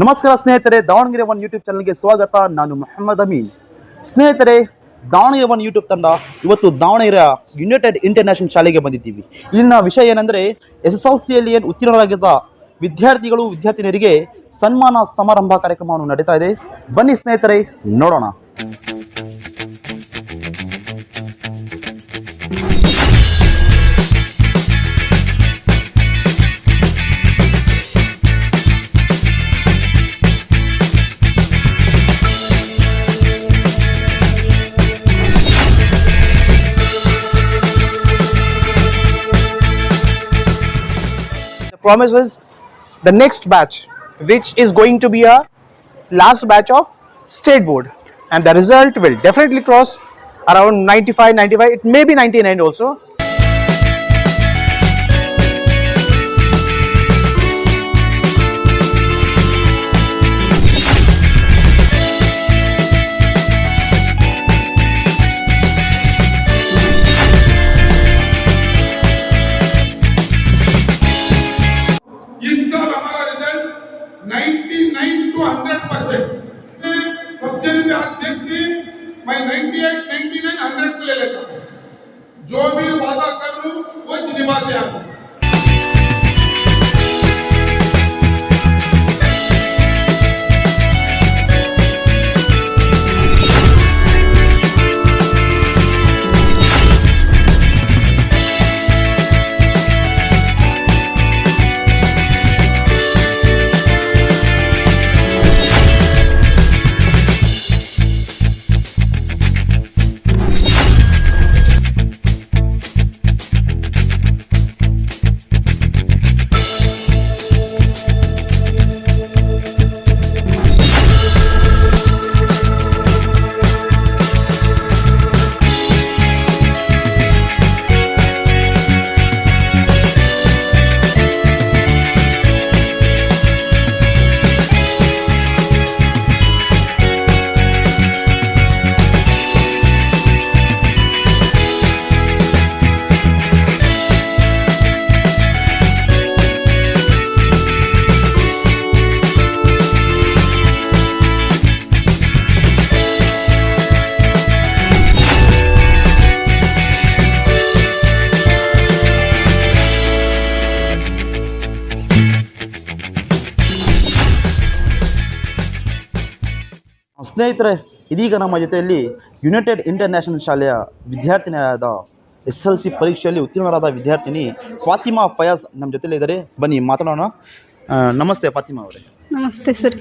ನಮಸ್ಕಾರ ಸ್ನೇಹಿತರೆ, Davanagere one YouTube ಚಾನಲ್ಗೆ ಸ್ವಾಗತ. ನಾನು ಮೊಹಮ್ಮದ್ ಅಮೀನ್. ಸ್ನೇಹಿತರೆ, ದಾವಣಗೆರೆ ಒನ್ ಯೂಟ್ಯೂಬ್ ತಂಡ ಇವತ್ತು ದಾವಣಗೆರೆ ಯುನೈಟೆಡ್ ಇಂಟರ್ನ್ಯಾಷನಲ್ ಶಾಲೆಗೆ ಬಂದಿದ್ದೀವಿ. ಇಲ್ಲಿನ ವಿಷಯ ಏನಂದರೆ, ಎಸ್ ಎಸ್ ಎಲ್ ಸಿಯಲ್ಲಿ ಏನು ಉತ್ತೀರ್ಣರಾಗಿದ್ದ ವಿದ್ಯಾರ್ಥಿಗಳು, ವಿದ್ಯಾರ್ಥಿನಿಯರಿಗೆ ಸನ್ಮಾನ ಸಮಾರಂಭ ಕಾರ್ಯಕ್ರಮವನ್ನು ನಡೀತಾ ಇದೆ. ಬನ್ನಿ ಸ್ನೇಹಿತರೆ, ನೋಡೋಣ. The promise is the next batch, which is going to be a last batch of state board, and the result will definitely cross around 95, 95. It may be 99 also. ಸ್ನೇಹಿತರೆ ಇದೀಗ ನಮ್ಮ ಜೊತೆಯಲ್ಲಿ ಯುನೈಟೆಡ್ ಇಂಟರ್ನ್ಯಾಷನಲ್ ಶಾಲೆಯ ವಿದ್ಯಾರ್ಥಿನಿಯಾದ ಎಸ್ ಎಲ್ ಸಿ ಪರೀಕ್ಷೆಯಲ್ಲಿ ಉತ್ತೀರ್ಣರಾದ ವಿದ್ಯಾರ್ಥಿನಿ ಫಾತಿಮಾ ಫಯಾಜ್ ನಮ್ಮ ಜೊತೆಯಲ್ಲಿ ಇದ್ದಾರೆ. ಬನ್ನಿ ಮಾತನಾಡೋಣ ನಮಸ್ತೆ ಫಾತಿಮಾ ಅವರೇ. ನಮಸ್ತೆ ಸರ್.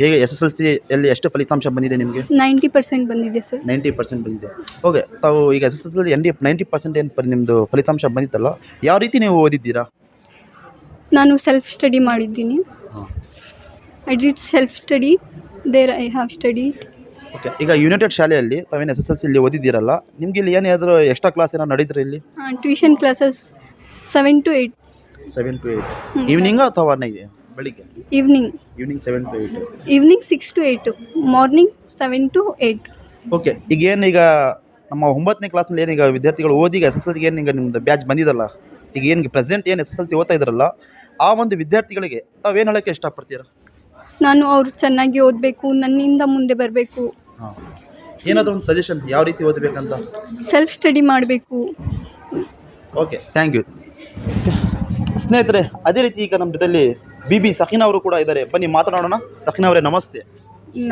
ಹೇಗೆ ಎಸ್ ಎಸ್ ಎಲ್ ಸಿಯಲ್ಲಿ ಎಷ್ಟು ಫಲಿತಾಂಶ ಬಂದಿದೆ ನಿಮಗೆ? ನೈಂಟಿ ಪರ್ಸೆಂಟ್ ಬಂದಿದೆ ಸರ್. ನೈಂಟಿ ಪರ್ಸೆಂಟ್ ಬಂದಿದೆ. ಓಕೆ ತಾವು ಈಗ S S L C and ninety percent ಏನು ನಿಮ್ಮದು ಫಲಿತಾಂಶ ಬಂದಿತ್ತಲ್ಲ ಯಾವ ರೀತಿ ನೀವು ಓದಿದ್ದೀರಾ? ನಾನು ಸೆಲ್ಫ್ ಸ್ಟಡಿ ಮಾಡಿದ್ದೀನಿ. I did self study there I have study okay ಈಗ ಯುನೈಟೆಡ್ ಶಾಲೆಯಲ್ಲಿ ತಾವೇನು ಎಸ್ ಎಸ್ ಎಲ್ ಸಿ ಇಲ್ಲಿ ಓದಿದ್ದೀರಲ್ಲ ನಿಮ್ಗೆ ಇಲ್ಲಿ ಏನಾದರೂ ಎಕ್ಸ್ಟ್ರಾ ಕ್ಲಾಸ್ ಏನೋ ನಡೀತಾರೆ ಇಲ್ಲಿ? Tuition classes seven to eight seven to eight evening ಅಥವಾ ಬೆಳಿಗ್ಗೆ? Evening evening seven to eight evening six to eight morning seven to eight okay ಈಗ ಏನೀಗ ನಮ್ಮ ಒಂಬತ್ತನೇ ಕ್ಲಾಸ್ನಲ್ಲಿ ಏನೀಗ ವಿದ್ಯಾರ್ಥಿಗಳು ಓದಿ ಎಸ್ ಎಸ್ ಎಲ್ ಏನು ಈಗ ನಿಮ್ಮದು ಬ್ಯಾಚ್ ಬಂದಿದಲ್ಲ ಈಗ ಏನು ಪ್ರೆಸೆಂಟ್ ಏನು ಎಸ್ ಎಸ್ ಎಲ್ ಸಿ ಓದ್ತಾ ಇದ್ರಲ್ಲ ಆ ಒಂದು ವಿದ್ಯಾರ್ಥಿಗಳಿಗೆ ತಾವೇನು ಹೇಳೋಕ್ಕೆ ಇಷ್ಟಪಡ್ತೀರಾ? ನಾನು ಅವರು ಚೆನ್ನಾಗಿ ಓದಬೇಕು ನನ್ನಿಂದ ಮುಂದೆ ಬರಬೇಕು. ಹಾಂ. ಏನಾದರೂ ಒಂದು ಸಜೆಷನ್ ಯಾವ ರೀತಿ ಓದಬೇಕಂತ? ಸೆಲ್ಫ್ ಸ್ಟಡಿ ಮಾಡಬೇಕು. ಓಕೆ ಥ್ಯಾಂಕ್ ಯು ಸ್ನೇಹಿತರೆ ಅದೇ ರೀತಿ ಈಗ ನಮ್ಮ ಜೊತೆಲಿ ಬಿ ಬಿ ಸಖಿನ ಅವರು ಕೂಡ ಇದ್ದಾರೆ. ಬನ್ನಿ ಮಾತನಾಡೋಣ. ಸಖಿನ ಅವರೇ ನಮಸ್ತೆ.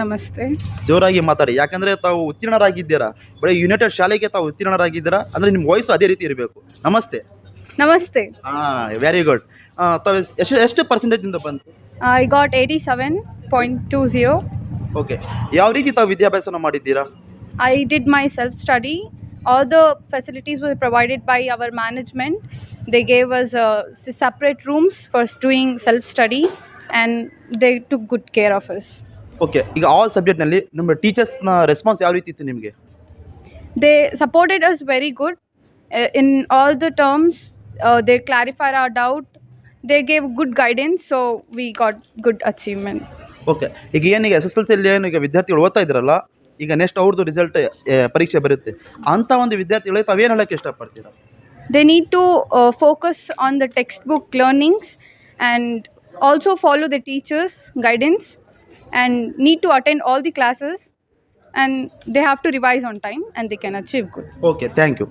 ನಮಸ್ತೆ. ಜೋರಾಗಿ ಮಾತಾಡಿ. ಯಾಕಂದರೆ ತಾವು ಉತ್ತೀರ್ಣರಾಗಿದ್ದೀರಾ? ಬರೀ ಯುನೈಟೆಡ್ ಶಾಲೆಗೆ ತಾವು ಉತ್ತೀರ್ಣರಾಗಿದ್ದೀರಾ? ಅಂದರೆ ನಿಮ್ಮ ವಯಸ್ಸು ಅದೇ ರೀತಿ ಇರಬೇಕು. ನಮಸ್ತೆ. ನಮಸ್ತೆ. ಹಾಂ ವೆರಿ ಗುಡ್ ತಾವು ಎಷ್ಟು ಎಷ್ಟು ಪರ್ಸೆಂಟೇಜಿಂದ ಬಂತು? I got eighty seven point two zero okay ಯಾವ ರೀತಿ ತಾವು ವಿದ್ಯಾಭ್ಯಾಸ ಮಾಡಿದ್ದೀರಾ? I did my self study all the facilities will provided by our management they gave was separate rooms for doing self study and they to good care of us okay ಈಗ all ಸಬ್ಜೆಕ್ಟ್ನಲ್ಲಿ ನಿಮ್ಮ ಟೀಚರ್ಸ್ನ response ಯಾವ ರೀತಿ ಇತ್ತು ನಿಮಗೆ? They supported us very good in all the terms they clarify our doubt They gave good guidance, so we got good achievement. Okay ಈಗ ಏನೀಗ ಎಸ್ ಎಸ್ ಎಲ್ ಸಿಯಲ್ಲಿ ಏನು ಈಗ ವಿದ್ಯಾರ್ಥಿಗಳು ಓದ್ತಾ ಇದ್ದಾರಲ್ಲ ಈಗ ನೆಕ್ಸ್ಟ್ ಅವ್ರದ್ದು ರಿಸಲ್ಟ್ ಪರೀಕ್ಷೆ ಬರುತ್ತೆ ಅಂಥ ಒಂದು ವಿದ್ಯಾರ್ಥಿಗಳಿಗೆ ತಾವೇನು ಹೇಳೋಕ್ಕೆ ಇಷ್ಟಪಡ್ತೀರಾ They need to uh, focus on the textbook learnings and also follow the teachers' guidance and need to attend all the classes and they have to revise on time and they can achieve good. Okay thank you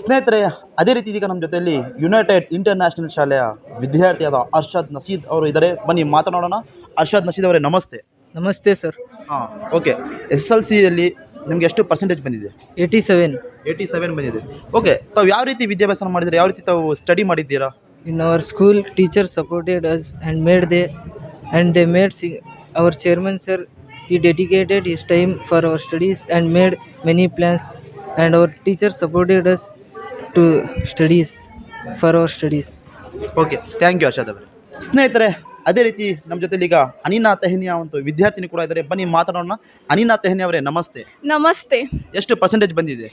ಸ್ನೇಹಿತರೆ ಅದೇ ರೀತಿ ಇದೀಗ ನಮ್ಮ ಜೊತೆಯಲ್ಲಿ United international ಶಾಲೆಯ ವಿದ್ಯಾರ್ಥಿಯಾದ ಅರ್ಷದ್ ನಸೀದ್ ಅವರು ಇದ್ದಾರೆ. ಬನ್ನಿ ಮಾತನಾಡೋಣ. ಅರ್ಷದ್ ನಸೀದ್ ಅವರೇ ನಮಸ್ತೆ. ನಮಸ್ತೆ ಸರ್. ಹಾಂ ಓಕೆ. ಎಸ್ ಎಲ್ ಸಿಯಲ್ಲಿ ನಿಮಗೆ ಎಷ್ಟು ಪರ್ಸೆಂಟೇಜ್ ಬಂದಿದೆ? Eighty seven. ಏಯ್ಟಿ ಸೆವೆನ್ ಬಂದಿದೆ. ಓಕೆ ತಾವು ಯಾವ ರೀತಿ ವಿದ್ಯಾಭ್ಯಾಸ ಮಾಡಿದ್ರೆ ಯಾವ ರೀತಿ ತಾವು ಸ್ಟಡಿ ಮಾಡಿದ್ದೀರಾ? In our school teacher supported us and made they and they made see our chairman sir he dedicated his time for our studies and made many plans and our teacher supported us to studies for our studies. Okay thank you Arshad ಅವರೇ. ಸ್ನೇಹಿತರೆ ಅದೇ ರೀತಿ ನಮ್ಮ ಜೊತೆಲಿ ಈಗ ಅನಿನಾ ತೆಹನಿಯಾ ಒಂದು ವಿದ್ಯಾರ್ಥಿನಿ ಕೂಡ ಇದ್ದಾರೆ ಬನ್ನಿ ಮಾತನಾಡೋಣ ಅನಿನಾ ತೆಹನಿ ಅವರೇ ನಮಸ್ತೆ. ನಮಸ್ತೆ. ಎಷ್ಟು ಪರ್ಸೆಂಟೇಜ್ ಬಂದಿದೆ?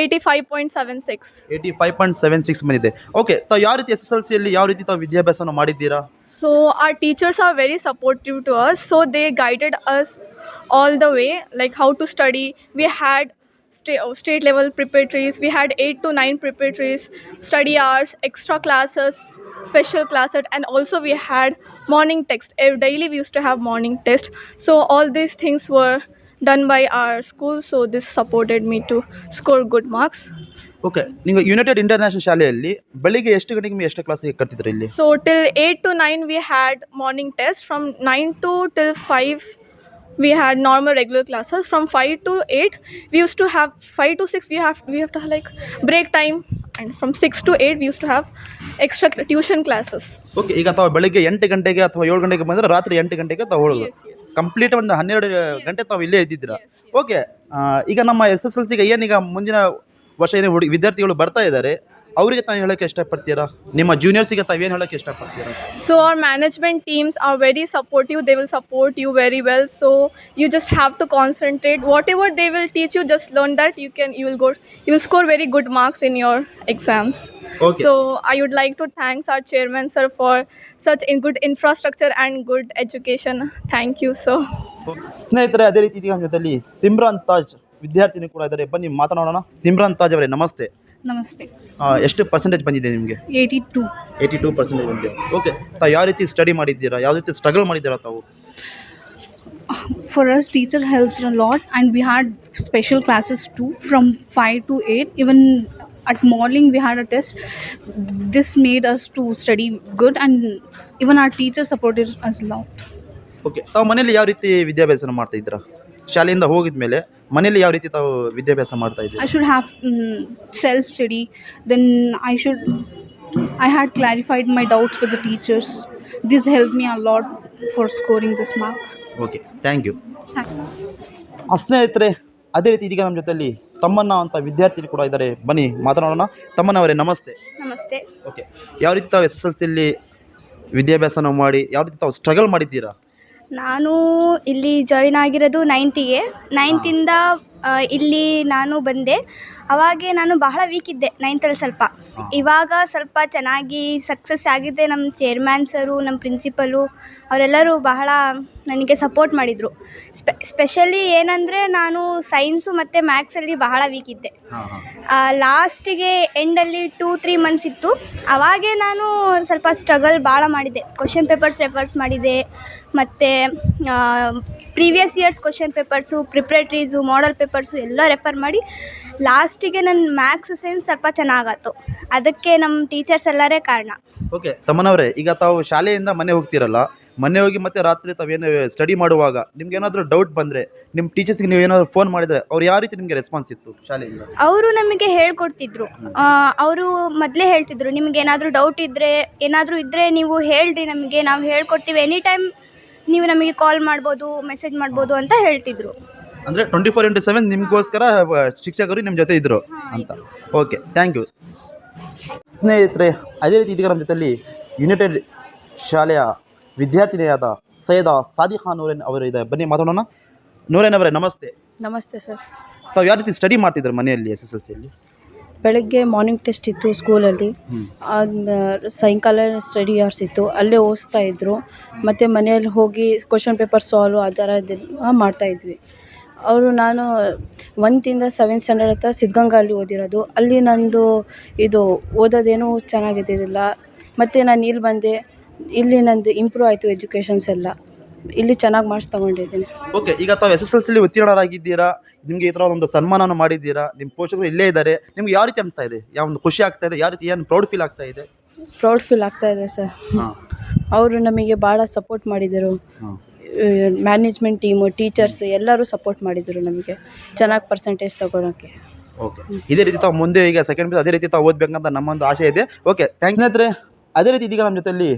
85.76. Eighty five point seven six ಬಂದಿದೆ. ಓಕೆ ತಾವು ಯಾವ ರೀತಿ ಎಸ್ ಎಸ್ ಎಲ್ ಸಿಯಲ್ಲಿ ಯಾವ ರೀತಿ ತಾವು ವಿದ್ಯಾಭ್ಯಾಸವನ್ನು ಮಾಡಿದ್ದೀರಾ? So our teachers are very supportive to us so they guided us all the way like how to study we had sta- uh, state level preparatories, we had eight to nine preparatories, study hours, extra classes, special classes, and also we had morning text. Every daily we used to have morning test. So, all these things were done by our school. So, this supported me to score good marks. Okay ನೀವು United international ಶಾಲೆಯಲ್ಲಿ ಬೆಳಿಗ್ಗೆ ಎಷ್ಟು ಗಂಟೆಗೆ ನಿಮಗೆ ಎಷ್ಟು ಕ್ಲಾಸಿಗೆ ಕರ್ತಿದ್ರು ಇಲ್ಲಿ So till 8 to 9 we had morning test. From 9 to till 5 we had normal regular classes. From 5 to 8 we used to have 5 to 6 we have we have to have like break time and from 6 to 8 we used to have extra tuition classes. okay ಈಗ ತಾವು ಬೆಳಗ್ಗೆ ಎಂಟು ಗಂಟೆಗೆ ಅಥವಾ ಏಳು ಗಂಟೆಗೆ ಬಂದರೆ ರಾತ್ರಿ ಎಂಟು ಗಂಟೆಗೆ ತಾವು ಹೋಗೋದು ಕಂಪ್ಲೀಟ್ ಒಂದು ಹನ್ನೆರಡು ಗಂಟೆ ತಾವು ಇಲ್ಲೇ ಇದ್ದಿದ್ದೀರಾ ಓಕೆ ಈಗ ನಮ್ಮ ಎಸ್ ಎಸ್ ಎಲ್ ಸಿಗೆ ಏನೀಗ ಮುಂದಿನ ವರ್ಷ ಏನು ಹುಡುಗಿ ವಿದ್ಯಾರ್ಥಿಗಳು ಬರ್ತಾ ಇದ್ದಾರೆ ಅವರಿಗೆ ತಾವು ಹೇಳೋಕ್ಕೆ ಇಷ್ಟಪಡ್ತೀರಾ ನಿಮ್ಮ ಜೂನಿಯರ್ಸಿಗೆ ತಾವು ಹೇಳೋಕೆ ಹೇಳೋಕ್ಕೆ ಇಷ್ಟಪಡ್ತೀರಾ So our management teams are very supportive. They will support you very well. So you just have to concentrate. Whatever they will teach you, just learn that you can. You will go. You will score very good marks in your exams. Okay. So I would like to thanks our chairman sir for such in good infrastructure and good education. Thank you so. ಸ್ನೇಹಿತರೆ ಅದೇ ರೀತಿ ಇದೀಗ ನಮ್ಮ ಜೊತೆಲಿ ಸಿಮ್ರಾನ್ ತಾಜ್ ವಿದ್ಯಾರ್ಥಿನಿ ಕೂಡ ಇದ್ದಾರೆ ಬನ್ನಿ ಮಾತನಾಡೋಣ ಸಿಮ್ರಾನ್ ತಾಜ್ ಅವರೇ ನಮಸ್ತೆ ನಮಸ್ತೆ ಎಷ್ಟು ಪರ್ಸೆಂಟೇಜ್ ಬಂದಿದೆ ನಿಮಗೆ eighty two eighty two percentage ಬಂದಿದೆ ಓಕೆ ತಾವು ಯಾವ ರೀತಿ ಸ್ಟಡಿ ಮಾಡಿದ್ದೀರಾ ಯಾವ ರೀತಿ ಸ್ಟ್ರಗಲ್ ಮಾಡಿದ್ದೀರಾ ತಾವು for us teacher helped a lot and we had special classes too from 5 to 8 even at morning we had a test this made us to study good and even our teacher supported us a lot okay ತಾವು ಮನೇಲಿ ಯಾವ ರೀತಿ ವಿದ್ಯಾಭ್ಯಾಸನ ಮಾಡ್ತಾ ಇದ್ದೀರಾ ಶಾಲೆಯಿಂದ ಹೋಗಿದ ಮೇಲೆ ಮನೇಲಿ ಯಾವ ರೀತಿ ತಾವು ವಿದ್ಯಾಭ್ಯಾಸ ಮಾಡ್ತಾ i I should have self self study then i should i had clarified my doubts with the teachers. This helped me a lot for scoring this marks. Okay thank you Thank you. ಆ ಸ್ನೇಹಿತರೆ ಅದೇ ರೀತಿ ಇದೀಗ ನಮ್ಮ ಜೊತೆಯಲ್ಲಿ ತಮ್ಮನ್ನ ಅಂತ ವಿದ್ಯಾರ್ಥಿ ಕೂಡ ಇದ್ದಾರೆ. ಬನ್ನಿ ಮಾತನಾಡೋಣ. ತಮ್ಮನ್ನ ಅವರೇ ನಮಸ್ತೆ. ನಮಸ್ತೆ. ಓಕೆ ಯಾವ ರೀತಿ ತಾವು ಎಸ್ ಎಸ್ ಎಲ್ ಸಿಯಲ್ಲಿ ವಿದ್ಯಾಭ್ಯಾಸನ ಮಾಡಿ ಯಾವ ರೀತಿ ತಾವು ಸ್ಟ್ರಗಲ್ ಮಾಡಿದ್ದೀರಾ? ನಾನು ಇಲ್ಲಿ ಜಾಯಿನ್ ಆಗಿರೋದು ನೈನ್ತಿಗೆ ನೈನ್ತಿಂದ ಇಲ್ಲಿ ನಾನು ಬಂದೆ. ಅವಾಗೆ ನಾನು ಬಹಳ ವೀಕ್ ಇದ್ದೆ ನೈನ್ತಲ್ಲಿ ಸ್ವಲ್ಪ. ಇವಾಗ ಸ್ವಲ್ಪ ಚೆನ್ನಾಗಿ ಸಕ್ಸಸ್ ಆಗಿದೆ ನಮ್ಮ ಚೇರ್ಮ್ಯಾನ್ ಸರು ನಮ್ಮ ಪ್ರಿನ್ಸಿಪಲು ಅವರೆಲ್ಲರೂ ಬಹಳ ನನಗೆ ಸಪೋರ್ಟ್ ಮಾಡಿದರು. ಸ್ಪೆ ಸ್ಪೆಷಲಿ ಏನಂದರೆ ನಾನು ಸೈನ್ಸು ಮತ್ತು ಮ್ಯಾಥ್ಸಲ್ಲಿ ಬಹಳ ವೀಕ್ ಇದ್ದೆ. ಲಾಸ್ಟಿಗೆ ಎಂಡಲ್ಲಿ ಟೂ ತ್ರೀ ಮಂತ್ಸ್ ಇತ್ತು. ಅವಾಗೆ ನಾನು ಸ್ವಲ್ಪ ಸ್ಟ್ರಗಲ್ ಭಾಳ ಮಾಡಿದ್ದೆ. ಕ್ವಶನ್ ಪೇಪರ್ಸ್ ರೆಫರ್ಸ್ ಮಾಡಿದೆ ಮತ್ತು previous years question papers preparatories model papers ಎಲ್ಲ ರೆಫರ್ ಮಾಡಿ ಲಾಸ್ಟಿಗೆ ನನ್ನ ಮ್ಯಾಥ್ಸು ಸೈನ್ಸ್ ಸ್ವಲ್ಪ ಚೆನ್ನಾಗತ್ತು ಅದಕ್ಕೆ ನಮ್ಮ ಟೀಚರ್ಸ್ ಎಲ್ಲರೇ ಕಾರಣ. ಓಕೆ ತಮ್ಮನವರೇ ಈಗ ತಾವು ಶಾಲೆಯಿಂದ ಮನೆ ಹೋಗ್ತಿರಲ್ಲ ಮನೆ ಹೋಗಿ ಮತ್ತೆ ರಾತ್ರಿ ತಾವೇನು ಸ್ಟಡಿ ಮಾಡುವಾಗ ನಿಮ್ಗೆ ಏನಾದರೂ ಡೌಟ್ ಬಂದರೆ ನಿಮ್ಮ ಟೀಚರ್ಸ್ಗೆ ನೀವು ಏನಾದರೂ ಫೋನ್ ಮಾಡಿದರೆ ಅವ್ರು ಯಾವ ರೀತಿ ನಿಮಗೆ ರೆಸ್ಪಾನ್ಸ್ ಇತ್ತು ಶಾಲೆಯಿಂದ? ಅವರು ನಮಗೆ ಹೇಳ್ಕೊಡ್ತಿದ್ರು. ಅವರು ಮೊದಲೇ ಹೇಳ್ತಿದ್ರು ನಿಮ್ಗೆ ಏನಾದರೂ ಡೌಟ್ ಇದ್ದರೆ ಏನಾದರೂ ಇದ್ದರೆ ನೀವು ಹೇಳ್ರಿ ನಮಗೆ ನಾವು ಹೇಳ್ಕೊಡ್ತೀವಿ ಎನಿ ಟೈಮ್ ನೀವು ನಮಗೆ ಕಾಲ್ ಮಾಡ್ಬೋದು ಮೆಸೇಜ್ ಮಾಡ್ಬೋದು ಅಂತ ಹೇಳ್ತಿದ್ರು. ಅಂದರೆ ಟ್ವೆಂಟಿ ಫೋರ್ ಇಂಟು ಸೆವೆನ್ ನಿಮಗೋಸ್ಕರ ಶಿಕ್ಷಕರು ನಿಮ್ಮ ಜೊತೆ ಇದ್ದರು ಅಂತ. ಓಕೆ ಥ್ಯಾಂಕ್ ಯು ಸ್ನೇಹಿತರೆ ಅದೇ ರೀತಿ ಇದೀಗ ನಮ್ಮ ಜೊತೆಯಲ್ಲಿ ಯುನೈಟೆಡ್ ಶಾಲೆಯ ವಿದ್ಯಾರ್ಥಿನಿಯಾದ ಸೈಯದ ಸಾದಿ ಖಾನ್ ನೂರೇನ್ ಅವರು ಇದೆ ಬನ್ನಿ ಮಾತಾಡೋಣ. ನೂರೇನ್ ಅವರೇ ನಮಸ್ತೆ. ನಮಸ್ತೆ ಸರ್. ತಾವು ಯಾವ ರೀತಿ ಸ್ಟಡಿ ಮಾಡ್ತಿದ್ರು ಮನೆಯಲ್ಲಿ ಎಸ್ ಎಸ್ ಎಲ್ ಸಿಯಲ್ಲಿ ಬೆಳಗ್ಗೆ ಮಾರ್ನಿಂಗ್ ಟೆಸ್ಟ್ ಇತ್ತು ಸ್ಕೂಲಲ್ಲಿ ಸಾಯಂಕಾಲ ಸ್ಟಡಿ ಅವರ್ಸ್ ಇತ್ತು. ಅಲ್ಲೇ ಓದಿಸ್ತಾ ಇದ್ದರು ಮತ್ತು ಮನೆಯಲ್ಲಿ ಹೋಗಿ ಕ್ವಶನ್ ಪೇಪರ್ ಸಾಲ್ವ್ ಆ ಥರದ್ದೆಲ್ಲ ಮಾಡ್ತಾಯಿದ್ವಿ ಅವರು ನಾನು ಒಂದಿಂದ ಸೆವೆಂತ್ ಸ್ಟ್ಯಾಂಡರ್ಡ್ ಹತ್ರ ಸಿದ್ಧಗಂಗಾ ಅಲ್ಲಿ ಓದಿರೋದು. ಅಲ್ಲಿ ನಂದು ಇದು ಓದೋದೇನೂ ಚೆನ್ನಾಗಿದ್ದಿದ್ದಿಲ್ಲ. ಮತ್ತು ನಾನು ಇಲ್ಲಿ ಬಂದೆ. ಇಲ್ಲಿ ನಂದು ಇಂಪ್ರೂವ್ ಆಯಿತು ಎಜುಕೇಷನ್ಸ್ ಎಲ್ಲ. ಇಲ್ಲಿ ಚೆನ್ನಾಗಿ ಮಾರ್ಕ್ಸ್ ತಗೊಂಡಿದ್ದೀನಿ. ಓಕೆ ಈಗ ತಾವು ಎಸ್ ಎಸ್ ಎಲ್ ಸಿಲಿ ಉತ್ತೀರ್ಣರಾಗಿದ್ದೀರಾ? ನಿಮಗೆ ಈ ಥರ ಒಂದು ಸನ್ಮಾನವನ್ನು ಮಾಡಿದ್ದೀರಾ? ನಿಮ್ಮ ಪೋಷಕರು ಇಲ್ಲೇ ಇದ್ದಾರೆ. ನಿಮ್ಗೆ ಯಾವ ರೀತಿ ಅನಿಸ್ತಾ ಇದೆ? ಯಾವ ಒಂದು ಖುಷಿ ಆಗ್ತಾ ಇದೆ? ಯಾವ ರೀತಿ ಏನು ಪ್ರೌಡ್ ಫೀಲ್ ಆಗ್ತಾ ಇದೆ? ಪ್ರೌಡ್ ಫೀಲ್ ಆಗ್ತಾ ಇದೆ ಸರ್ ಅವರು ನಮಗೆ ಭಾಳ ಸಪೋರ್ಟ್ ಮಾಡಿದರು. ಮ್ಯಾನೇಜ್ಮೆಂಟ್ ಟೀಮು ಟೀಚರ್ಸ್ ಎಲ್ಲರೂ ಸಪೋರ್ಟ್ ಮಾಡಿದರು ನಮಗೆ. ಚೆನ್ನಾಗಿ ಪರ್ಸೆಂಟೇಜ್ ತಗೊಳ್ಳೋಕೆ ಓಕೆ ಇದೇ ರೀತಿ ತಾವು ಮುಂದೆ ಈಗ ಸೆಕೆಂಡ್ ಅದೇ ರೀತಿ ತಾವು ಓದಬೇಕಂತ ನಮ್ಮೊಂದು ಆಶೆ ಇದೆ. ಓಕೆ ಥ್ಯಾಂಕ್ ಸ್ನೇಹಿತರೆ. ಅದೇ ರೀತಿ ಇದೀಗ ನಮ್ಮ ಜೊತೆಯಲ್ಲಿ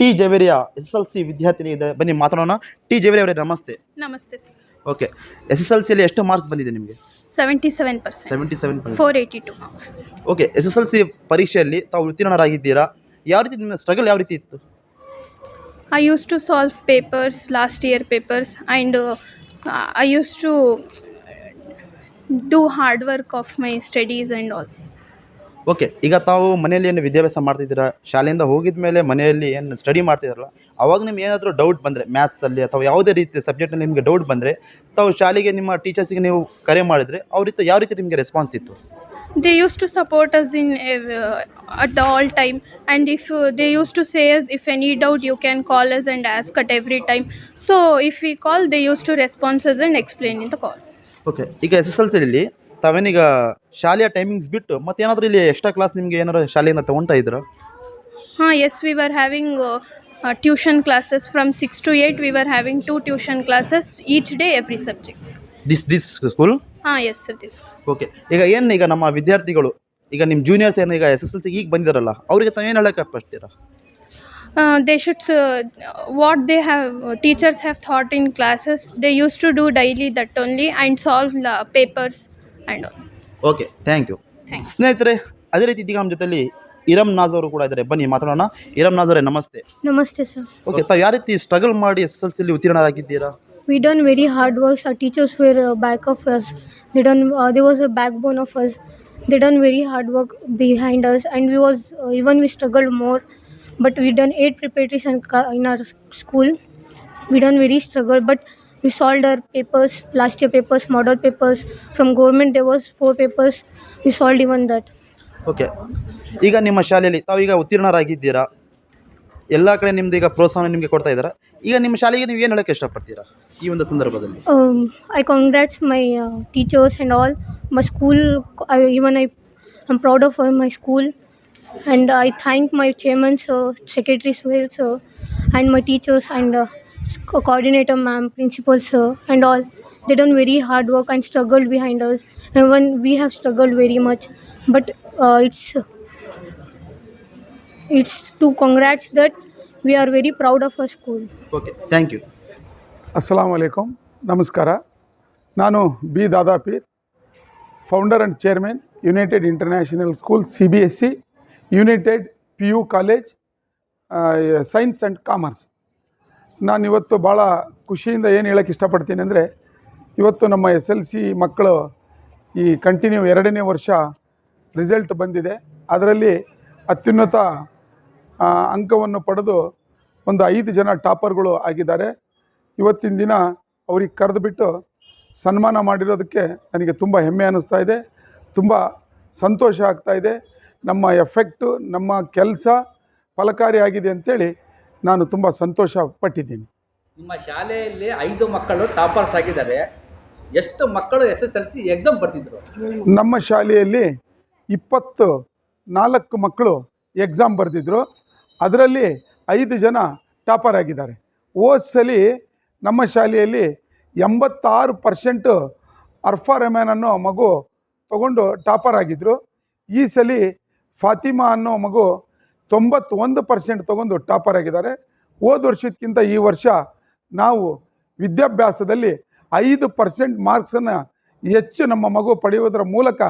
T Javeria S L C ವಿದ್ಯಾರ್ಥಿನಿ ಇದೆ. ಬನ್ನಿ ಮಾತಾಡೋಣ. ಟಿ ಜವೇರಿ ಅವರೇ ನಮಸ್ತೆ. ನಮಸ್ತೆ sir. Okay. S S L ಸಿಯಲ್ಲಿ ಎಷ್ಟು ಮಾರ್ಕ್ಸ್ ಬಂದಿದೆ ನಿಮಗೆ? Seventy seven percent. Seventy seven four eighty two marks okay S S L C ಪರೀಕ್ಷೆಯಲ್ಲಿ ತಾವು ಉತ್ತೀರ್ಣರಾಗಿದ್ದೀರಾ? ಯಾವ ರೀತಿ ನಿಮ್ಮ ಸ್ಟ್ರಗಲ್ ಯಾವ ರೀತಿ ಇತ್ತು? I use to solve papers last year papers and I use to do hard work of my studies and all all. Okay ಈಗ ತಾವು ಮನೆಯಲ್ಲಿ ಏನು ವಿದ್ಯಾಭ್ಯಾಸ ಮಾಡ್ತಿದ್ದೀರಾ ಶಾಲೆಯಿಂದ ಹೋಗಿದ ಮೇಲೆ ಮನೆಯಲ್ಲಿ ಏನು ಸ್ಟಡಿ ಮಾಡ್ತಿದ್ದಾರಲ್ಲ ಅವಾಗ ನಿಮ್ಗೆ ಏನಾದರೂ ಡೌಟ್ ಬಂದರೆ ಮ್ಯಾಥ್ಸಲ್ಲಿ ಅಥವಾ ಯಾವುದೇ ರೀತಿ ಸಬ್ಜೆಕ್ಟಲ್ಲಿ ನಿಮಗೆ ಡೌಟ್ ಬಂದರೆ ತಾವು ಶಾಲೆಗೆ ನಿಮ್ಮ ಟೀಚರ್ಸಿಗೆ ನೀವು ಕರೆ ಮಾಡಿದರೆ ಅವರಿತ್ತು ಯಾವ ರೀತಿ ನಿಮಗೆ ರೆಸ್ಪಾನ್ಸ್ ಇತ್ತು they use to support us in uh, at the all time, and if uh, they used to say us if any doubt you can call us and ask at every time. So if we call, they used to respond us and explain in the call. Okay ಈಗ S S L ಸಿಲಿ ತಾವೇನೀಗ ಶಾಲೆಯ timings ಬಿಟ್ಟು ಮತ್ತೆ ಏನಾದರೂ ಇಲ್ಲಿ extra class ನಿಮಗೆ ಏನಾದರೂ ಶಾಲೆಯಿಂದ ತಗೊಂತಾ ಇದ್ರ ಹಾಂ yes we are having tuition classes from six to eight we are having to tuition classes each day every subject this this school ಹಾಂ ಎಸ್ ಸರ್ ದಿಸ್ ಓಕೆ ಈಗ ಏನು ಈಗ ನಮ್ಮ ವಿದ್ಯಾರ್ಥಿಗಳು ಈಗ ನಿಮ್ಮ ಜೂನಿಯರ್ಸ್ ಏನು ಈಗ ಎಸ್ ಎಸ್ ಎಲ್ ಸಿಗೆ ಈಗ ಬಂದಿರಲ್ಲ ಅವರಿಗೆ ತಾವೇನು ಹೇಳಕ್ಕೆ ಅಪ್ಪಿಸ್ತೀರಾ they should what they have teachers have thought in classes they use to do daily that only and solve papers and solve la papers and all. Okay thank you Thanks. ಸ್ನೇಹಿತರೆ ಅದೇ ರೀತಿ ಇದೀಗ ನಮ್ಮ ಜೊತೆಲಿ ಇರಮ್ ನಾಜ್ ಅವರು ಕೂಡ ಇದ್ದಾರೆ ಬನ್ನಿ ಮಾತಾಡೋಣ ಇರಮ್ ನಾಜ್ ಅವರೇ ನಮಸ್ತೆ ನಮಸ್ತೆ ಸರ್ ಓಕೆ ತಾವು ಯಾವ ರೀತಿ ಸ್ಟ್ರಗಲ್ ಮಾಡಿ ಎಸ್ ಎಸ್ ಎಲ್ ಸಿಲಿ ಉತ್ತೀರ್ಣರಾಗಿದ್ದೀರಾ we done very hard work our teachers were uh, back of us they done uh, there was a backbone of us they done very hard work behind us and we was uh, even we struggled more but we done eight preparatories in, ca- in our s- school we done very struggle but we solved our papers last year papers model papers from government there was four papers we solved even that okay ಈಗ ನಿಮ್ಮ ಶಾಲೆಯಲ್ಲಿ ತಾವು ಈಗ ಉತ್ತೀರ್ಣರಾಗಿದ್ದೀರಾ ಎಲ್ಲ ಕಡೆ ನಿಮ್ದು ಈಗ ಪ್ರೋತ್ಸಾಹ ನಿಮಗೆ ಕೊಡ್ತಾ ಇದ್ದಾರೆ ಈಗ ನಿಮ್ಮ ಶಾಲೆಗೆ ನೀವು ಏನು ಹೇಳೋಕ್ಕೆ ಇಷ್ಟಪಡ್ತೀರಾ ಈ ಒಂದು ಸಂದರ್ಭದಲ್ಲಿ um, I congrats my uh, teachers and all. My school, I, even I, I'm proud of uh, my school, and I thank my chairman, sir, secretary, sir, sir, and my teachers and uh, co- coordinator, ma'am, principal, sir, and all. They done very hard work and struggled behind us, and when we have struggled very much, but uh, it's it's to congrats that we are very proud of our school. Okay thank you ಅಸ್ಸಲಾಂ ವಲೈಕಮ್ ನಮಸ್ಕಾರ ನಾನು B Dadapeer founder and chairman United International School C B S C United P U college science and commerce ನಾನು ಇವತ್ತು ಭಾಳ ಖುಷಿಯಿಂದ ಏನು ಹೇಳೋಕ್ಕೆ ಇಷ್ಟಪಡ್ತೀನಿ ಅಂದರೆ ಇವತ್ತು ನಮ್ಮ ಎಸ್ ಎಲ್ ಸಿ ಮಕ್ಕಳು ಈ ಕಂಟಿನ್ಯೂ ಎರಡನೇ ವರ್ಷ ರಿಸಲ್ಟ್ ಬಂದಿದೆ. ಅದರಲ್ಲಿ ಅತ್ಯುನ್ನತ ಅಂಕವನ್ನು ಪಡೆದು ಒಂದು ಐದು ಜನ ಟಾಪರ್ಗಳು ಆಗಿದ್ದಾರೆ. ಇವತ್ತಿನ ದಿನ ಅವ್ರಿಗೆ ಕರೆದುಬಿಟ್ಟು ಸನ್ಮಾನ ಮಾಡಿರೋದಕ್ಕೆ ನನಗೆ ತುಂಬ ಹೆಮ್ಮೆ ಅನ್ನಿಸ್ತಾ ಇದೆ. ತುಂಬ ಸಂತೋಷ ಆಗ್ತಾ ಇದೆ. ನಮ್ಮ ಎಫೆಕ್ಟು ನಮ್ಮ ಕೆಲಸ ಫಲಕಾರಿಯಾಗಿದೆ ಅಂತೇಳಿ ನಾನು ತುಂಬ ಸಂತೋಷ ಪಟ್ಟಿದ್ದೀನಿ ನಿಮ್ಮ ಶಾಲೆಯಲ್ಲಿ ಐದು ಮಕ್ಕಳು ಟಾಪರ್ಸ್ ಆಗಿದ್ದಾರೆ. ಎಷ್ಟು ಮಕ್ಕಳು S S L C exam ಬರ್ತಿದ್ರು ನಮ್ಮ ಶಾಲೆಯಲ್ಲಿ ಇಪ್ಪತ್ತು ನಾಲ್ಕು ಮಕ್ಕಳು ಎಕ್ಸಾಮ್ ಬರೆದಿದ್ರು. ಅದರಲ್ಲಿ ಐದು ಜನ ಟಾಪರ್ ಆಗಿದ್ದಾರೆ. ಹೋದ ಸಲ ನಮ್ಮ ಶಾಲೆಯಲ್ಲಿ ಎಂಬತ್ತಾರು ಪರ್ಸೆಂಟು ಅರ್ಫಾ ರೆಹಮಾನ್ ಅನ್ನೋ ಮಗು ತಗೊಂಡು ಟಾಪರ್ ಆಗಿದ್ದರು ಈ ಸಲ ಫಾತಿಮಾ ಅನ್ನೋ ಮಗು ತೊಂಬತ್ತೊಂದು ಪರ್ಸೆಂಟ್ ತೊಗೊಂಡು ಟಾಪರ್ ಆಗಿದ್ದಾರೆ. ಹೋದ ವರ್ಷಕ್ಕಿಂತ ಈ ವರ್ಷ ನಾವು ವಿದ್ಯಾಭ್ಯಾಸದಲ್ಲಿ ಐದು ಪರ್ಸೆಂಟ್ ಮಾರ್ಕ್ಸನ್ನು ಹೆಚ್ಚು ನಮ್ಮ ಮಗು ಪಡೆಯೋದ್ರ ಮೂಲಕ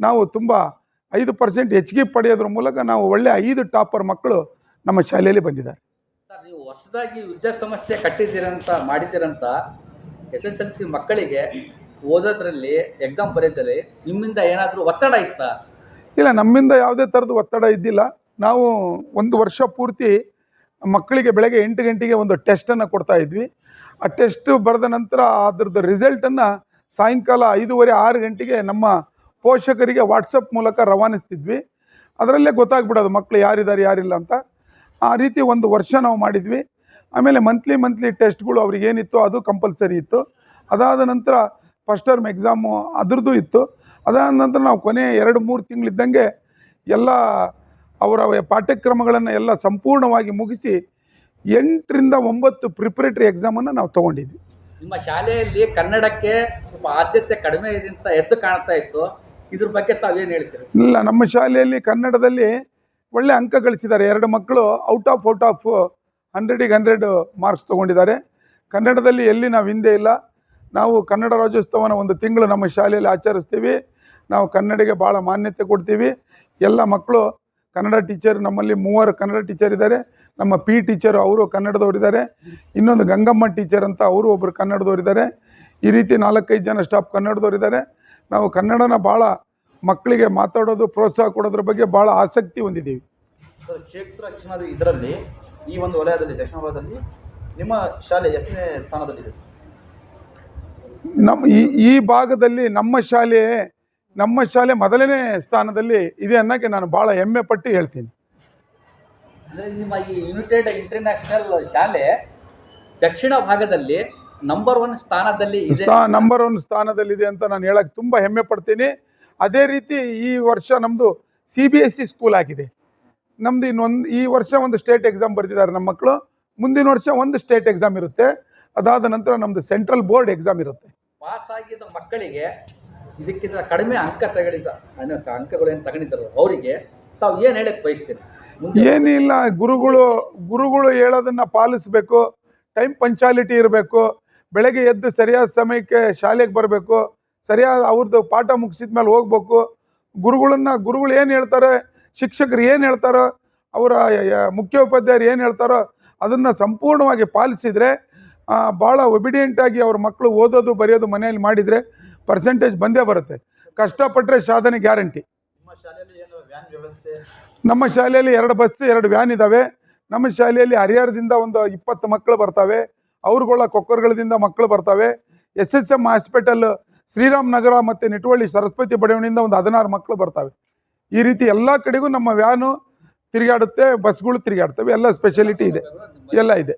ನಾವು ತುಂಬ ಐದು ಪರ್ಸೆಂಟ್ ಹೆಚ್ಚಿಗೆ ಪಡೆಯೋದ್ರ ಮೂಲಕ ನಾವು ಒಳ್ಳೆ ಐದು ಟಾಪರ್ ಮಕ್ಕಳು ನಮ್ಮ ಶಾಲೆಯಲ್ಲಿ ಬಂದಿದ್ದಾರೆ. ಸರ್ ನೀವು ಹೊಸದಾಗಿ ವಿದ್ಯಾಸಂಸ್ಥೆ ಕಟ್ಟಿದ್ದೀರಂತ ಮಾಡಿದ್ದೀರಂತ ಎಸ್ ಎಸ್ ಎಲ್ ಸಿ ಮಕ್ಕಳಿಗೆ ಓದೋದ್ರಲ್ಲಿ ಎಕ್ಸಾಮ್ ಬರೆಯೋದ್ರಲ್ಲಿ ನಿಮ್ಮಿಂದ ಏನಾದರೂ ಒತ್ತಡ ಇತ್ತಾ? ಇಲ್ಲ ನಮ್ಮಿಂದ ಯಾವುದೇ ಥರದ ಒತ್ತಡ ಇದ್ದಿಲ್ಲ. ನಾವು ಒಂದು ವರ್ಷ ಪೂರ್ತಿ ಮಕ್ಕಳಿಗೆ ಬೆಳಗ್ಗೆ ಎಂಟು ಗಂಟೆಗೆ ಒಂದು ಟೆಸ್ಟನ್ನು ಕೊಡ್ತಾ ಇದ್ವಿ. ಆ ಟೆಸ್ಟ್ ಬರೆದ ನಂತರ ಅದ್ರದ್ದು ರಿಸಲ್ಟನ್ನು ಸಾಯಂಕಾಲ ಐದೂವರೆ ಆರು ಗಂಟೆಗೆ ನಮ್ಮ ಪೋಷಕರಿಗೆ ವಾಟ್ಸಪ್ ಮೂಲಕ ರವಾನಿಸ್ತಿದ್ವಿ. ಅದರಲ್ಲೇ ಗೊತ್ತಾಗ್ಬಿಡೋದು ಮಕ್ಕಳು ಯಾರಿದ್ದಾರೆ, ಯಾರಿಲ್ಲ ಅಂತ. ಆ ರೀತಿ ಒಂದು ವರ್ಷ ನಾವು ಮಾಡಿದ್ವಿ. ಆಮೇಲೆ ಮಂತ್ಲಿ ಮಂತ್ಲಿ ಟೆಸ್ಟ್ಗಳು ಅವ್ರಿಗೆ ಏನಿತ್ತು ಅದು ಕಂಪಲ್ಸರಿ ಇತ್ತು. ಅದಾದ ನಂತರ ಫಸ್ಟ್ ಟರ್ಮ್ ಎಕ್ಸಾಮು ಅದ್ರದ್ದು ಇತ್ತು. ಅದಾದ ನಂತರ ನಾವು ಕೊನೆ ಎರಡು, ಮೂರು ತಿಂಗಳಿದ್ದಂಗೆ ಎಲ್ಲ ಅವರ ಪಾಠ್ಯಕ್ರಮಗಳನ್ನು ಎಲ್ಲ ಸಂಪೂರ್ಣವಾಗಿ ಮುಗಿಸಿ ಎಂಟರಿಂದ ಒಂಬತ್ತು ಪ್ರಿಪ್ರೇಟರಿ ಎಕ್ಸಾಮನ್ನು ನಾವು ತೊಗೊಂಡಿದ್ವಿ. ನಿಮ್ಮ ಶಾಲೆಯಲ್ಲಿ ಕನ್ನಡಕ್ಕೆ ಸ್ವಲ್ಪ ಆದ್ಯತೆ ಕಡಿಮೆ ಇದೆ ಅಂತ ಎದ್ದು ಕಾಣ್ತಾ ಇತ್ತು. ಇದ್ರ ಬಗ್ಗೆ ತಾವೇನು ಹೇಳ್ತೀರಿ? ಇಲ್ಲ ನಮ್ಮ ಶಾಲೆಯಲ್ಲಿ ಕನ್ನಡದಲ್ಲಿ ಒಳ್ಳೆ ಅಂಕ ಗಳಿಸಿದ್ದಾರೆ. ಎರಡು ಮಕ್ಕಳು ಔಟ್ ಆಫ್ ಔಟ್ ಆಫ್ ಹಂಡ್ರೆಡಿಗೆ ಹಂಡ್ರೆಡ್ ಮಾರ್ಕ್ಸ್ ತೊಗೊಂಡಿದ್ದಾರೆ. ಕನ್ನಡದಲ್ಲಿ ಎಲ್ಲಿ ನಾವು ಹಿಂದೆ ಇಲ್ಲ. ನಾವು ಕನ್ನಡ ರಾಜ್ಯೋತ್ಸವನ ಒಂದು ತಿಂಗಳು ನಮ್ಮ ಶಾಲೆಯಲ್ಲಿ ಆಚರಿಸ್ತೀವಿ. ನಾವು ಕನ್ನಡಿಗೆ ಭಾಳ ಮಾನ್ಯತೆ ಕೊಡ್ತೀವಿ. ಎಲ್ಲ ಮಕ್ಕಳು ಕನ್ನಡ ಟೀಚರ್ ನಮ್ಮಲ್ಲಿ ಮೂವರು ಕನ್ನಡ ಟೀಚರ್ ಇದ್ದಾರೆ. ನಮ್ಮ ಪಿ ಟೀಚರು ಅವರು ಕನ್ನಡದವರಿದ್ದಾರೆ ಇನ್ನೊಂದು ಗಂಗಮ್ಮ ಟೀಚರ್ ಅಂತ ಅವರು ಒಬ್ಬರು ಕನ್ನಡದವರಿದ್ದಾರೆ ಈ ರೀತಿ ನಾಲ್ಕೈದು ಜನ ಸ್ಟಾಫ್ ಕನ್ನಡದವರಿದ್ದಾರೆ ನಾವು ಕನ್ನಡನ ಭಾಳ ಮಕ್ಕಳಿಗೆ ಮಾತಾಡೋದು ಪ್ರೋತ್ಸಾಹ ಕೊಡೋದ್ರ ಬಗ್ಗೆ ಭಾಳ ಆಸಕ್ತಿ ಹೊಂದಿದ್ದೀವಿ. ಕ್ಷೇತ್ರ ಇದರಲ್ಲಿ ಈ ಒಂದು ವಲಯದಲ್ಲಿ ದಕ್ಷಿಣ ವಲಯದಲ್ಲಿ ನಿಮ್ಮ ಶಾಲೆ ಎಷ್ಟನೇ ಸ್ಥಾನದಲ್ಲಿದೆ ನಮ್ಮ ಈ ಈ ಭಾಗದಲ್ಲಿ ನಮ್ಮ ಶಾಲೆ ನಮ್ಮ ಶಾಲೆ ಮೊದಲನೇ ಸ್ಥಾನದಲ್ಲಿ ಇದೆ ಅನ್ನೋಕ್ಕೆ ನಾನು ಭಾಳ ಹೆಮ್ಮೆ ಪಟ್ಟು ಹೇಳ್ತೀನಿ. ನಿಮ್ಮ ಈ ಯುನೈಟೆಡ್ ಇಂಟರ್ನ್ಯಾಷನಲ್ ಶಾಲೆ ದಕ್ಷಿಣ ಭಾಗದಲ್ಲಿ ನಂಬರ್ ಒನ್ ಸ್ಥಾನದಲ್ಲಿ ಸ್ಥಾ ನಂಬರ್ ಒನ್ ಸ್ಥಾನದಲ್ಲಿದೆ ಅಂತ ನಾನು ಹೇಳಕ್ಕೆ ತುಂಬ ಹೆಮ್ಮೆ ಪಡ್ತೀನಿ. ಅದೇ ರೀತಿ ಈ ವರ್ಷ ನಮ್ಮದು C B S C school ಆಗಿದೆ. ನಮ್ದು ಇನ್ನೊಂದು ಈ ವರ್ಷ ಒಂದು ಸ್ಟೇಟ್ ಎಕ್ಸಾಮ್ ಬರೆದಿದ್ದಾರೆ ನಮ್ಮ ಮಕ್ಕಳು. ಮುಂದಿನ ವರ್ಷ ಒಂದು ಸ್ಟೇಟ್ ಎಕ್ಸಾಮ್ ಇರುತ್ತೆ. ಅದಾದ ನಂತರ ನಮ್ಮದು ಸೆಂಟ್ರಲ್ ಬೋರ್ಡ್ ಎಕ್ಸಾಮ್ ಇರುತ್ತೆ. ಪಾಸ್ ಆಗಿದ್ದ ಮಕ್ಕಳಿಗೆ ಇದಕ್ಕಿಂತ ಕಡಿಮೆ ಅಂಕ ತಗಳಿದ ಅಂಕಗಳು ಏನು ತಗೊಂಡಿದ್ದಾರೋ ಅವರಿಗೆ ತಾವು ಏನು ಹೇಳಕ್ ಬಯಸ್ತೀನಿ ಏನಿಲ್ಲ, ಗುರುಗಳು ಗುರುಗಳು ಹೇಳೋದನ್ನು ಪಾಲಿಸಬೇಕು, ಟೈಮ್ ಪಂಚಾಲಿಟಿ ಇರಬೇಕು, ಬೆಳಗ್ಗೆ ಎದ್ದು ಸರಿಯಾದ ಸಮಯಕ್ಕೆ ಶಾಲೆಗೆ ಬರಬೇಕು, ಸರಿಯಾದ ಅವ್ರದ್ದು ಪಾಠ ಮುಗಿಸಿದ ಮೇಲೆ ಹೋಗ್ಬೇಕು. ಗುರುಗಳನ್ನ ಗುರುಗಳು ಏನು ಹೇಳ್ತಾರೆ, ಶಿಕ್ಷಕರು ಏನು ಹೇಳ್ತಾರೋ, ಅವರ ಮುಖ್ಯೋಪಾಧ್ಯಾಯರು ಏನು ಹೇಳ್ತಾರೋ ಅದನ್ನು ಸಂಪೂರ್ಣವಾಗಿ ಪಾಲಿಸಿದರೆ ಭಾಳ ಒಬಿಡಿಯೆಂಟಾಗಿ ಅವ್ರ ಮಕ್ಕಳು ಓದೋದು, ಬರೆಯೋದು ಮನೆಯಲ್ಲಿ ಮಾಡಿದರೆ ಪರ್ಸೆಂಟೇಜ್ ಬಂದೇ ಬರುತ್ತೆ. ಕಷ್ಟಪಟ್ಟರೆ ಸಾಧನೆ ಗ್ಯಾರಂಟಿ. ನಿಮ್ಮ ಶಾಲೆಯಲ್ಲಿ ಎರಡು ಬಸ್, ಎರಡು ವ್ಯಾನ್ ಇದ್ದಾವೆ ನಮ್ಮ ಶಾಲೆಯಲ್ಲಿ ಹರಿಹರದಿಂದ ಒಂದು ಇಪ್ಪತ್ತು ಮಕ್ಕಳು ಬರ್ತವೆ. ಅವ್ರುಗಳ ಕೊಕ್ಕರ್ಗಳಿಂದ ಮಕ್ಕಳು ಬರ್ತವೆ. S S M hospital Shriram Nagar ಮತ್ತು ನಿಟುವಳ್ಳಿ ಸರಸ್ವತಿ ಬಡಾವಣೆಯಿಂದ ಒಂದು ಹದಿನಾರು ಮಕ್ಕಳು ಬರ್ತವೆ. ಈ ರೀತಿ ಎಲ್ಲ ಕಡೆಗೂ ನಮ್ಮ ವ್ಯಾನು ತಿರುಗಾಡುತ್ತೆ, ಬಸ್ಗಳು ತಿರುಗಾಡ್ತವೆ. ಎಲ್ಲ ಸ್ಪೆಷಾಲಿಟಿ ಇದೆ. ಎಲ್ಲ ಇದೆ.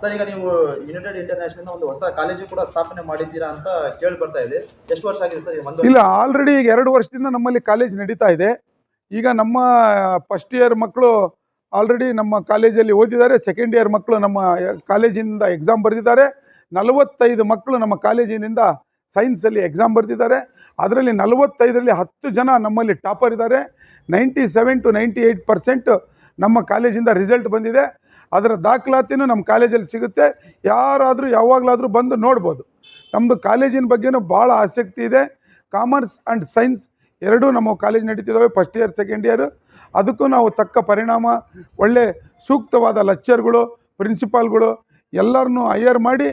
ಸರ್, ಈಗ ನೀವು ಯುನೈಟೆಡ್ ಇಂಟರ್ನ್ಯಾಷನಲ್ ಒಂದು ಹೊಸ ಕಾಲೇಜು ಕೂಡ ಸ್ಥಾಪನೆ ಮಾಡಿದ್ದೀರಾ ಅಂತ ಕೇಳಿ ಬರ್ತಾ ಇದೆ. ಎಷ್ಟು ವರ್ಷ ಆಗಿದೆ ಸರ್ ಇಲ್ಲ ಆಲ್ರೆಡಿ ಈಗ ಎರಡು ವರ್ಷದಿಂದ ನಮ್ಮಲ್ಲಿ ಕಾಲೇಜ್ ನಡೀತಾ ಇದೆ. ಈಗ ನಮ್ಮ ಫಸ್ಟ್ ಇಯರ್ ಮಕ್ಕಳು ಆಲ್ರೆಡಿ ನಮ್ಮ ಕಾಲೇಜಲ್ಲಿ ಓದಿದ್ದಾರೆ. ಸೆಕೆಂಡ್ ಇಯರ್ ಮಕ್ಕಳು ನಮ್ಮ ಕಾಲೇಜಿನಿಂದ ಎಕ್ಸಾಮ್ ಬರೆದಿದ್ದಾರೆ. ನಲವತ್ತೈದು ಮಕ್ಕಳು ನಮ್ಮ ಕಾಲೇಜಿನಿಂದ ಸೈನ್ಸಲ್ಲಿ ಎಕ್ಸಾಮ್ ಬರೆದಿದ್ದಾರೆ. ಅದರಲ್ಲಿ ನಲವತ್ತೈದರಲ್ಲಿ ಹತ್ತು ಜನ ನಮ್ಮಲ್ಲಿ ಟಾಪರ್ ಇದ್ದಾರೆ. Ninety seven to ninety eight percent ನಮ್ಮ ಕಾಲೇಜಿಂದ ರಿಸಲ್ಟ್ ಬಂದಿದೆ. ಅದರ ದಾಖಲಾತಿನೂ ನಮ್ಮ ಕಾಲೇಜಲ್ಲಿ ಸಿಗುತ್ತೆ. ಯಾರಾದರೂ ಯಾವಾಗಲಾದರೂ ಬಂದು ನೋಡ್ಬೋದು. ನಮ್ಮದು ಕಾಲೇಜಿನ ಬಗ್ಗೆನೂ ಭಾಳ ಆಸಕ್ತಿ ಇದೆ. ಕಾಮರ್ಸ್ ಆ್ಯಂಡ್ ಸೈನ್ಸ್ ಎರಡೂ ನಮ್ಮ ಕಾಲೇಜ್ ನಡೀತಿದ್ದಾವೆ, ಫಸ್ಟ್ ಇಯರ್, ಸೆಕೆಂಡ್ ಇಯರ್. ಅದಕ್ಕೂ ನಾವು ತಕ್ಕ ಪರಿಣಾಮ, ಒಳ್ಳೆ ಸೂಕ್ತವಾದ ಲೆಕ್ಚರ್ಗಳು, ಪ್ರಿನ್ಸಿಪಾಲ್ಗಳು ಎಲ್ಲರನ್ನೂ ಹೈಯರ್ ಮಾಡಿ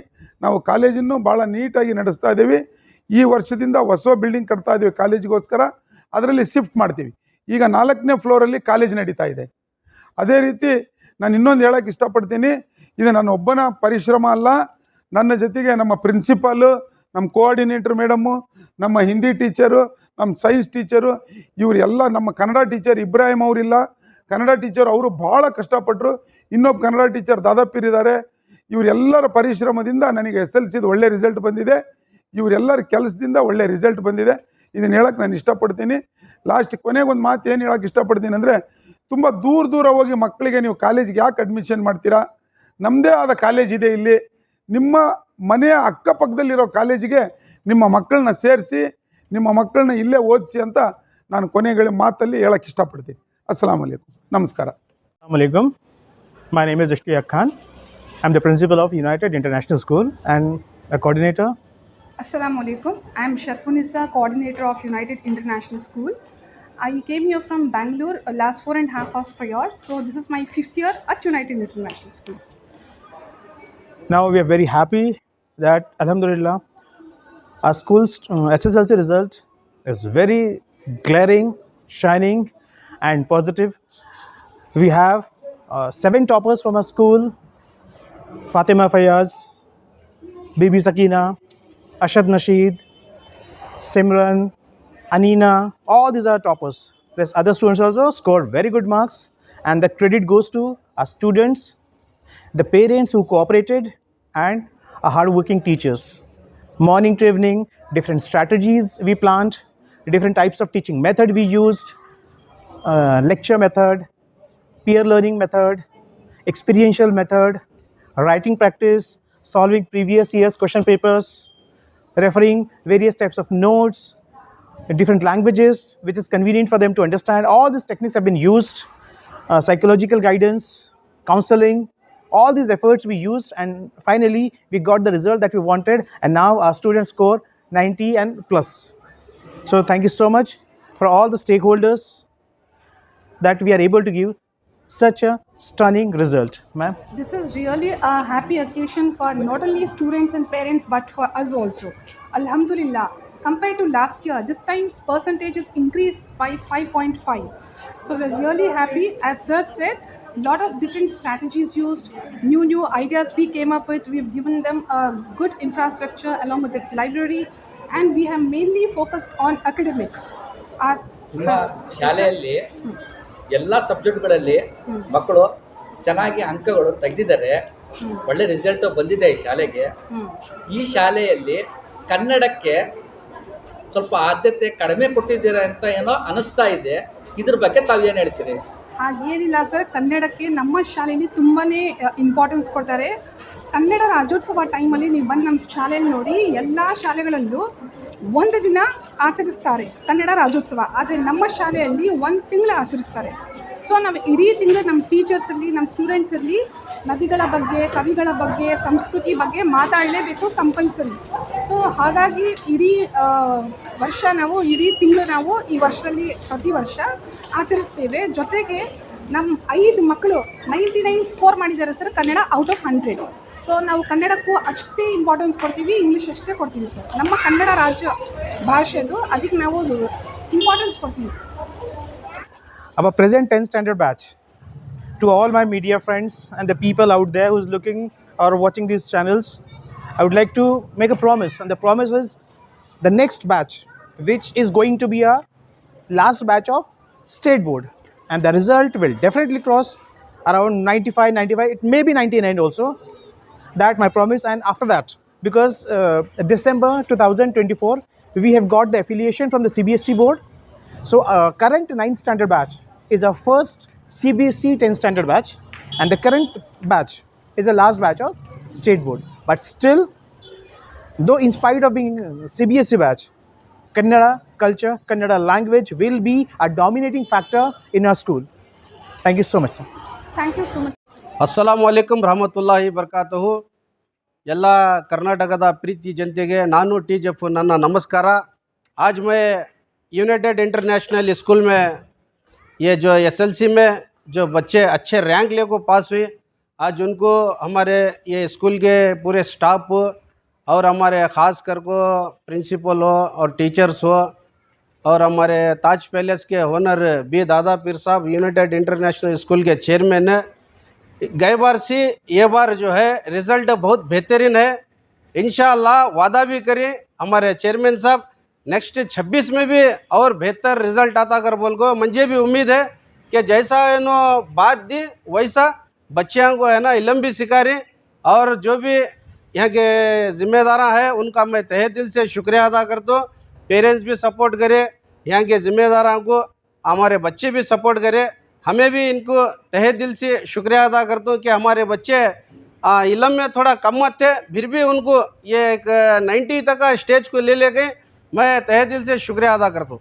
ನಾವು ಕಾಲೇಜನ್ನು ಭಾಳ ನೀಟಾಗಿ ನಡೆಸ್ತಾ ಇದ್ದೀವಿ. ಈ ವರ್ಷದಿಂದ ಹೊಸ ಬಿಲ್ಡಿಂಗ್ ಕಟ್ತಾ ಇದ್ದೀವಿ ಕಾಲೇಜಿಗೋಸ್ಕರ. ಅದರಲ್ಲಿ ಶಿಫ್ಟ್ ಮಾಡ್ತೀವಿ. ಈಗ ನಾಲ್ಕನೇ ಫ್ಲೋರಲ್ಲಿ ಕಾಲೇಜ್ ನಡೀತಾ ಇದೆ. ಅದೇ ರೀತಿ ನಾನು ಇನ್ನೊಂದು ಹೇಳೋಕ್ಕೆ ಇಷ್ಟಪಡ್ತೀನಿ. ಇದು ನನ್ನ ಒಬ್ಬನ ಪರಿಶ್ರಮ ಅಲ್ಲ. ನನ್ನ ಜೊತೆಗೆ ನಮ್ಮ ಪ್ರಿನ್ಸಿಪಾಲು ನಮ್ಮ ಕೋಆರ್ಡಿನೇಟ್ರ್ ಮೇಡಮ್ಮು ನಮ್ಮ ಹಿಂದಿ ಟೀಚರು ನಮ್ಮ ಸೈನ್ಸ್ ಟೀಚರು ಇವರೆಲ್ಲ ನಮ್ಮ ಕನ್ನಡ ಟೀಚರ್ ಇಬ್ರಾಹಿಂ ಅವರಿಲ್ಲ. ಕನ್ನಡ ಟೀಚರ್ ಅವರು ಭಾಳ ಕಷ್ಟಪಟ್ಟರು ಇನ್ನೊಬ್ಬ ಕನ್ನಡ ಟೀಚರ್ ದಾದಾಪೀರ್ ಇದ್ದಾರೆ ಇವರೆಲ್ಲರ ಪರಿಶ್ರಮದಿಂದ ನನಗೆ ಎಸ್ ಎಲ್ ಸಿದು ಒಳ್ಳೆ ರಿಸಲ್ಟ್ ಬಂದಿದೆ. ಇವರೆಲ್ಲರ ಕೆಲಸದಿಂದ ಒಳ್ಳೆ ರಿಸಲ್ಟ್ ಬಂದಿದೆ. ಇದನ್ನು ಹೇಳಕ್ಕೆ ನಾನು ಇಷ್ಟಪಡ್ತೀನಿ. ಲಾಸ್ಟ್ ಕೊನೆಗೆ ಒಂದು ಮಾತು ಏನು ಹೇಳಕ್ಕೆ ಇಷ್ಟಪಡ್ತೀನಿ ಅಂದರೆ ತುಂಬ ದೂರ ದೂರ ಹೋಗಿ ಮಕ್ಕಳಿಗೆ ನೀವು ಕಾಲೇಜ್ಗೆ ಯಾಕೆ ಅಡ್ಮಿಷನ್ ಮಾಡ್ತೀರಾ? ನಮ್ಮದೇ ಆದ ಕಾಲೇಜ್ ಇದೆ ಇಲ್ಲಿ. ನಿಮ್ಮ ಮನೆಯ ಅಕ್ಕಪಕ್ಕದಲ್ಲಿರೋ ಕಾಲೇಜಿಗೆ ನಿಮ್ಮ ಮಕ್ಕಳನ್ನ ಸೇರಿಸಿ ನಿಮ್ಮ ಮಕ್ಕಳನ್ನ ಇಲ್ಲೇ ಓದಿಸಿ ಅಂತ ನಾನು ಕೊನೆಗಳ ಮಾತಲ್ಲಿ ಹೇಳಕ್ಕೆ ಇಷ್ಟಪಡ್ತೀನಿ. ಅಸ್ಸಲಾಮ್ ಅಲೈಕುಮ್. ನಮಸ್ಕಾರ. ಅಸ್ಸಲಾಮ್ ಅಲೈಕುಮ್. My name is Ashtiya Khan I am the principal of United International School and uh coordinator ಅಸ್ಸಲಾಮ್ ಅಲೈಕುಮ್ I am Sharfunissa coordinator of United International School I came here from Bangalore uh, last four and a half hours prior. So this is my fifth year at United International School. Now we are very happy that Alhamdulillah our school's uh, SSLC result is very glaring, shining, and positive. We have uh, seven toppers from our school: Fatima Fayaz, Bibi Sakina, Ashad Nasheed, Simran, Anina. All these are toppers. plus other students also scored very good marks. And the credit goes to our students, the parents who cooperated, and our hardworking teachers. Morning to evening, different strategies we planned, different types of teaching method we used, uh, lecture method, peer learning method, experiential method, writing practice, solving previous year's question papers, referring various types of notes, different languages which is convenient for them to understand. All these techniques have been used, uh, psychological guidance, counseling, all these efforts we used, and finally we got the result that we wanted. And now our students score 90 and plus. So thank you so much for all the stakeholders that we are able to give such a stunning result, ma'am. This is really a happy occasion for not only students and parents but for us also. Alhamdulillah. Compared to last year, this time's percentage is increased by 5.5. So we're really happy. As Sir said, lot of different strategies used, new new ideas we came up with. We've given them a good infrastructure along with the library, and we have mainly focused on academics. Our ನಿಮ್ಮ ಶಾಲೆಯಲ್ಲಿ ಎಲ್ಲ ಸಬ್ಜೆಕ್ಟ್ಗಳಲ್ಲಿ ಮಕ್ಕಳು ಚೆನ್ನಾಗಿ ಅಂಕಗಳು ತೆಗೆದಿದ್ದಾರೆ ಒಳ್ಳೆ result ಬಂದಿದೆ ಈ ಶಾಲೆಗೆ ಈ ಶಾಲೆಯಲ್ಲಿ ಕನ್ನಡಕ್ಕೆ ಸ್ವಲ್ಪ ಆದ್ಯತೆ ಕಡಿಮೆ ಕೊಟ್ಟಿದ್ದೀರಾ ಅಂತ ಏನೋ ಅನಿಸ್ತಾ ಇದೆ. ಇದ್ರ ಬಗ್ಗೆ ತಾವೇನು ಹೇಳ್ತೀರಿ? ಹಾಗೇನಿಲ್ಲ ಸರ್, ಕನ್ನಡಕ್ಕೆ ನಮ್ಮ ಶಾಲೆಯಲ್ಲಿ ತುಂಬಾ ಇಂಪಾರ್ಟೆನ್ಸ್ ಕೊಡ್ತಾರೆ. ಕನ್ನಡ ರಾಜ್ಯೋತ್ಸವ ಟೈಮಲ್ಲಿ ನೀವು ಬಂದು ನಮ್ಮ ಶಾಲೆಯಲ್ಲಿ ನೋಡಿ, ಎಲ್ಲ ಶಾಲೆಗಳಲ್ಲೂ ಒಂದು ದಿನ ಆಚರಿಸ್ತಾರೆ ಕನ್ನಡ ರಾಜ್ಯೋತ್ಸವ. ಆದರೆ ನಮ್ಮ ಶಾಲೆಯಲ್ಲಿ ಒಂದು ತಿಂಗಳು ಆಚರಿಸ್ತಾರೆ. ಸೊ ನಾವು ಇಡೀ ತಿಂಗಳು ನಮ್ಮ ಟೀಚರ್ಸಲ್ಲಿ ನಮ್ಮ ಸ್ಟೂಡೆಂಟ್ಸಲ್ಲಿ ನದಿಗಳ ಬಗ್ಗೆ, ಕವಿಗಳ ಬಗ್ಗೆ, ಸಂಸ್ಕೃತಿ ಬಗ್ಗೆ ಮಾತಾಡಲೇಬೇಕು ಕಂಪಲ್ಸರಿ ಸೊ ಹಾಗಾಗಿ ಇಡೀ ವರ್ಷ ನಾವು, ಇಡೀ ತಿಂಗಳು ನಾವು ಈ ವರ್ಷದಲ್ಲಿ ಪ್ರತಿ ವರ್ಷ ಆಚರಿಸ್ತೇವೆ. ಜೊತೆಗೆ ನಮ್ಮ ಐದು ಮಕ್ಕಳು ನೈಂಟಿ ನೈನ್ ಸ್ಕೋರ್ ಮಾಡಿದ್ದಾರೆ sir Kannada out of hundred so ನಾವು ಕನ್ನಡಕ್ಕೂ ಅಷ್ಟೇ ಇಂಪಾರ್ಟೆನ್ಸ್ ಕೊಡ್ತೀವಿ ಇಂಗ್ಲೀಷ್ ಅಷ್ಟೇ ಕೊಡ್ತೀವಿ ಸರ್ ನಮ್ಮ ಕನ್ನಡ ರಾಜ್ಯ ಭಾಷೆದು ಅದಕ್ಕೆ ನಾವು ಇಂಪಾರ್ಟೆನ್ಸ್ ಕೊಡ್ತೀವಿ ಸರ್ ಅವ present 10th standard batch. To all my media friends and the people out there who's looking or watching these channels i would like to make a promise. And the promise is the next batch which is going to be a last batch of state board. And the result will definitely cross around 95 95 it may be 99 also. That my promise. And after that because uh, december 2024 we have got the affiliation from the cbsc board. So uh, current 9th standard batch is our first CBC 10 standard batch and the current batch is the last batch of state board. But still though in spite of being CBSE batch Kannada culture Kannada language will be a dominating factor in our school. Thank you so much sir. Thank you so much. Assalamu alaikum rahmatullahi barakatuhu yalla karnataka da priti jantege nanu tijapu nanna namaskara. Aaj mai united international school mein ये जो SLC में जो बच्चे अच्छे rank ले को पास हुए, आज उनको हमारे ये स्कूल के पूरे स्टाफ और हमारे ख़ास कर को प्रिंसिपल हो और टीचर्स हो और हमारे ताज पैलेस के owner B Dada Peer Sahab United International School के चेयरमैन है। गए बार से, ये बार जो है रिज़ल्ट बहुत बेहतरीन है। इन वादा भी करें हमारे चेयरमैन साहब नेक्स्ट 26 में भी और बेहतर रिज़ल्ट आता कर बोल को मुझे भी उम्मीद है कि जैसा इन्हों बात दी, वैसा बच्चियों को है ना, इलम भी सिखा रहे और जो भी यहाँ के ज़िम्मेदार हैं, उनका मैं तहे दिल से शुक्रिया अदा करता हूँ। पेरेंट्स भी सपोर्ट करे, यहाँ के ज़िम्मेदारों को, हमारे बच्चे भी सपोर्ट करे। हमें भी इनको तहे दिल से शुक्रिया अदा करता हूँ कि हमारे बच्चे इलम में थोड़ा कम मत थे, फिर भी उनको ये एक नाइन्टी तक का स्टेज को ले ले गए। मैं तहे दिल से शुक्रिया अदा करता हूँ।